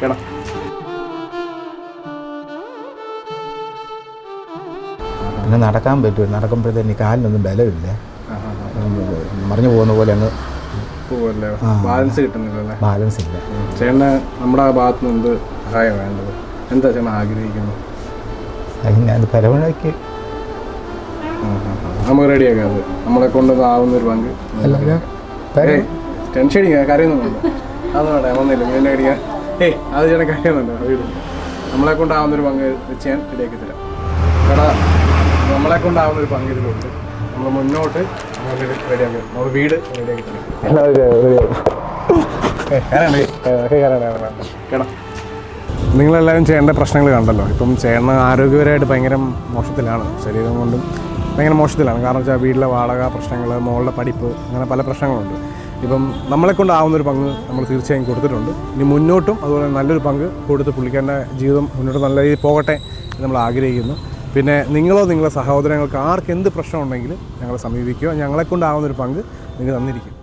കേടാ. പിന്നെ നടക്കാൻ പറ്റും. നടക്കുമ്പോഴത്തേന് കാലിനൊന്നും ബലമില്ല. മറിഞ്ഞു പോകുന്ന പോലെ അങ്ങ് പോവല്ലേ? ബാലൻസ് കിട്ടുന്നില്ലല്ലേ? ബാലൻസ് ഇല്ല. ചേട്ടന് നമ്മുടെ ആ ഭാഗത്ത് നിന്ന് എന്ത് സഹായം വേണ്ടത്? എന്താ ചേട്ടൻ ആഗ്രഹിക്കുന്നത്? അതിന് അത് പരവണയ്ക്ക് നമുക്ക് റെഡിയാക്കാം അത്. നമ്മളെ കൊണ്ട് ആവുന്ന ഒരു പങ്ക് ടെൻഷൻ അടിക്കാൻ കരയൊന്നുമില്ല വേണ്ട വന്നില്ല. മീൻ അടിക്കാൻ ഏയ് അത് ചേട്ടൻ കരയുന്നുണ്ട് വീട് നമ്മളെ കൊണ്ടാവുന്ന ഒരു പങ്ക് വെച്ച് ഞാൻ ഇടയ്ക്ക് തരാം. കട നമ്മളെ കൊണ്ടാവുന്ന ഒരു പങ്ക് ഇതിലുണ്ട്. നമ്മൾ മുന്നോട്ട് റെഡിയാക്കി നമ്മുടെ വീട് റെഡിയാക്കി തരാം. കേടാ. നിങ്ങളെല്ലാവരും ചെയ്യേണ്ട പ്രശ്നങ്ങൾ കണ്ടല്ലോ. ഇപ്പം ചേട്ടൻ ആരോഗ്യപരമായിട്ട് ഭയങ്കര മോശത്തിലാണ്. ശരീരം കൊണ്ടും ഭയങ്കര മോശത്തിലാണ്. കാരണം വെച്ചാൽ വീട്ടിലെ വാടക പ്രശ്നങ്ങൾ മോളുടെ പഠിപ്പ് അങ്ങനെ പല പ്രശ്നങ്ങളുണ്ട്. ഇപ്പം നമ്മളെ കൊണ്ടാവുന്ന ഒരു പങ്ക് നമ്മൾ തീർച്ചയായും കൊടുത്തിട്ടുണ്ട്. ഇനി മുന്നോട്ടും അതുപോലെ നല്ലൊരു പങ്ക് കൊടുത്ത് പുള്ളിക്കാരന്റെ ജീവിതം മുന്നോട്ട് നല്ല രീതിയിൽ പോകട്ടെ എന്ന് നമ്മൾ ആഗ്രഹിക്കുന്നു. പിന്നെ നിങ്ങളോ നിങ്ങളുടെ സഹോദരങ്ങൾക്ക് ആർക്കെന്ത് പ്രശ്നം ഉണ്ടെങ്കിലും ഞങ്ങളെ സമീപിക്കുക ഞങ്ങളെ കൊണ്ടാവുന്ന ഒരു പങ്ക് നിങ്ങൾ തന്നിരിക്കും.